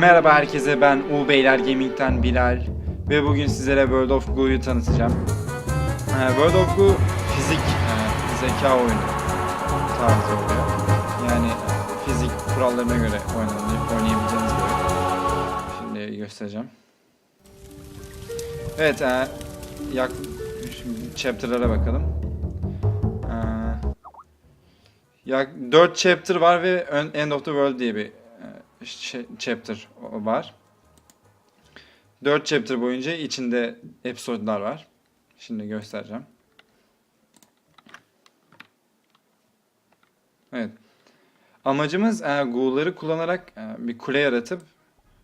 Merhaba herkese ben U Beyler Gaming'ten Bilal ve bugün sizlere World of Goo'yu tanıtacağım. Ee, World of Goo fizik e, zeka oyunu tarzı oluyor. Yani e, fizik kurallarına göre oynanıp oynayabileceğiniz bir oyun. Şimdi göstereceğim. Evet, e, yak şimdi chapter'lara bakalım. Ee, ya 4 chapter var ve End of the World diye bir e, chapter o- var. 4 chapter boyunca içinde episode'lar var. Şimdi göstereceğim. Evet. Amacımız e, Ghoul'ları kullanarak e, bir kule yaratıp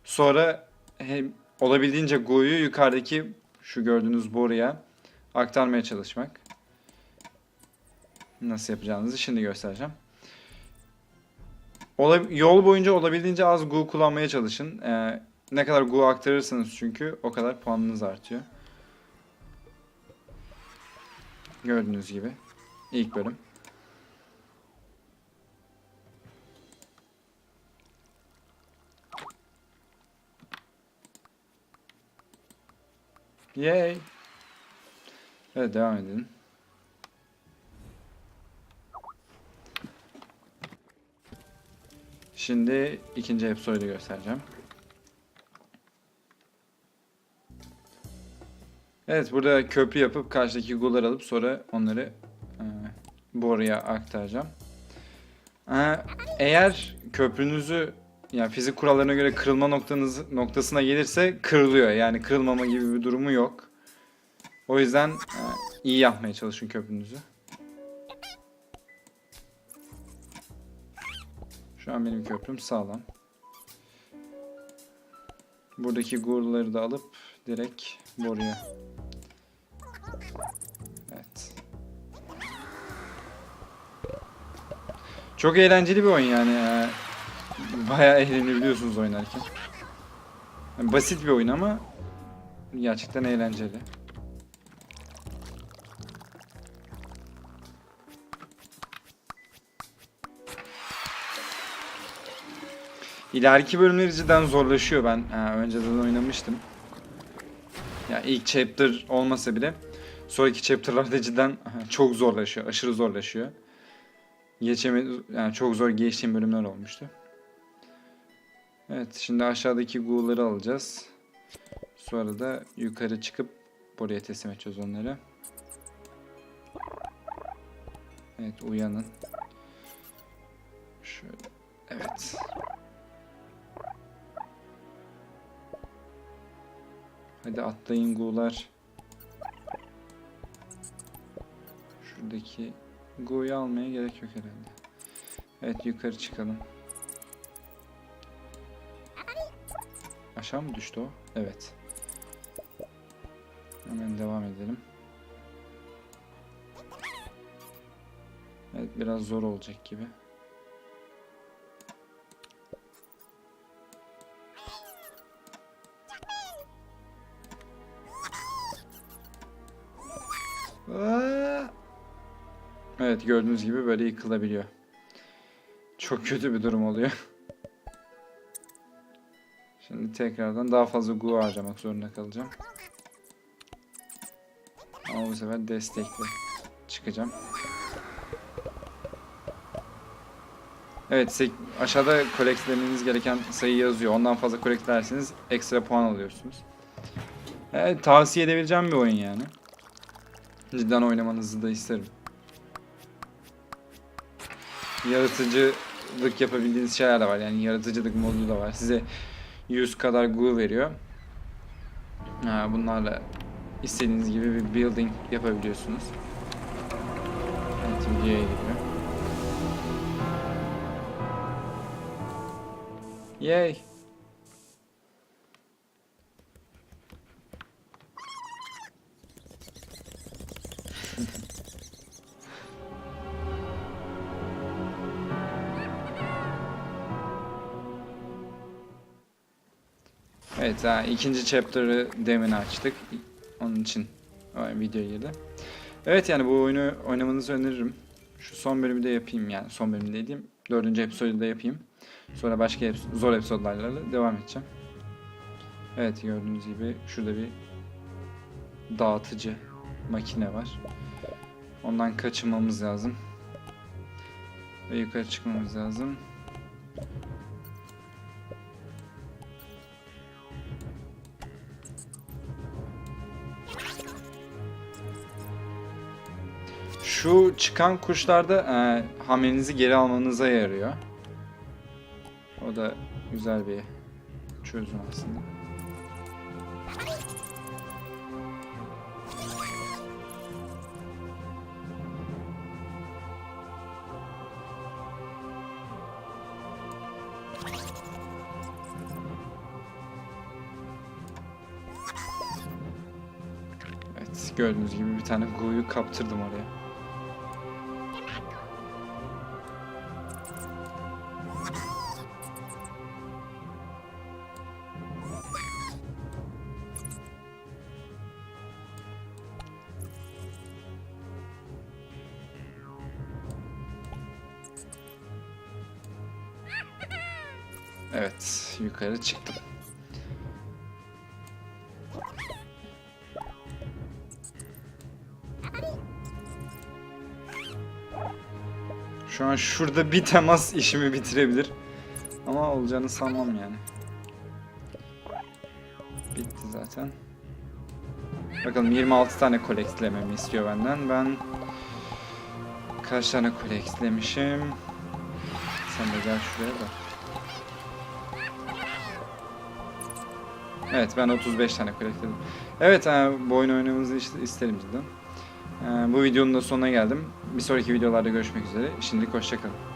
sonra hem olabildiğince Ghoul'yu yukarıdaki şu gördüğünüz boruya aktarmaya çalışmak. Nasıl yapacağınızı şimdi göstereceğim. Ola- yol boyunca olabildiğince az Gu kullanmaya çalışın. Ee, ne kadar Gu aktarırsanız çünkü o kadar puanınız artıyor. Gördüğünüz gibi. ilk bölüm. Yay. Evet devam edelim. Şimdi ikinci episode'u göstereceğim. Evet burada köprü yapıp karşıdaki gular alıp sonra onları e, boruya aktaracağım. E, eğer köprünüzü yani fizik kurallarına göre kırılma noktanız noktasına gelirse kırılıyor. Yani kırılmama gibi bir durumu yok. O yüzden e, iyi yapmaya çalışın köprünüzü. Şu an benim köprüm sağlam. Buradaki gurları da alıp direkt boruya. Evet. Çok eğlenceli bir oyun yani. ya. Bayağı eğlenebiliyorsunuz oynarken. Yani basit bir oyun ama gerçekten eğlenceli. İleriki bölümleri cidden zorlaşıyor ben. Ha, önceden oynamıştım. Ya ilk chapter olmasa bile sonraki chapter'larda cidden aha, çok zorlaşıyor. Aşırı zorlaşıyor. Geçeme yani çok zor geçtiğim bölümler olmuştu. Evet, şimdi aşağıdaki ghoul'ları alacağız. Sonra da yukarı çıkıp buraya teslim edeceğiz onları. Evet, uyanın. Şöyle. Evet. Hadi atlayın gu'lar. Şuradaki gu'yu almaya gerek yok herhalde. Evet yukarı çıkalım. Aşağı mı düştü o? Evet. Hemen devam edelim. Evet biraz zor olacak gibi. Evet gördüğünüz gibi böyle yıkılabiliyor. Çok kötü bir durum oluyor. Şimdi tekrardan daha fazla gu harcamak zorunda kalacağım. Ama bu sefer destekli çıkacağım. Evet aşağıda kolektlemeniz gereken sayı yazıyor. Ondan fazla kolektlerseniz ekstra puan alıyorsunuz. Evet tavsiye edebileceğim bir oyun yani. Cidden oynamanızı da isterim. Yaratıcılık yapabildiğiniz şeyler de var. Yani yaratıcılık modu da var. Size 100 kadar glue veriyor. Bunlarla istediğiniz gibi bir building yapabiliyorsunuz. Evet, videoya gidiyor. Yay! Evet, ha, ikinci chapter'ı demin açtık. Onun için video girdi. Evet yani bu oyunu oynamanızı öneririm. Şu son bölümü de yapayım yani son bölümü dediğim dördüncü episodu da yapayım. Sonra başka epis- zor episodlarla devam edeceğim. Evet gördüğünüz gibi şurada bir dağıtıcı makine var. Ondan kaçınmamız lazım. Ve yukarı çıkmamız lazım. Şu çıkan kuşlarda e, hamlenizi geri almanıza yarıyor. O da güzel bir çözüm aslında. Evet gördüğünüz gibi bir tane Gu'yu kaptırdım oraya. Evet, yukarı çıktım. Şu an şurada bir temas işimi bitirebilir. Ama olacağını sanmam yani. Bitti zaten. Bakalım 26 tane kolektlememi istiyor benden. Ben kaç tane kolektlemişim? Sen de gel şuraya da. Evet ben 35 tane kolektledim. Evet e, bu oyunu oynamanızı isterim cidden. E, bu videonun da sonuna geldim. Bir sonraki videolarda görüşmek üzere. Şimdilik hoşçakalın.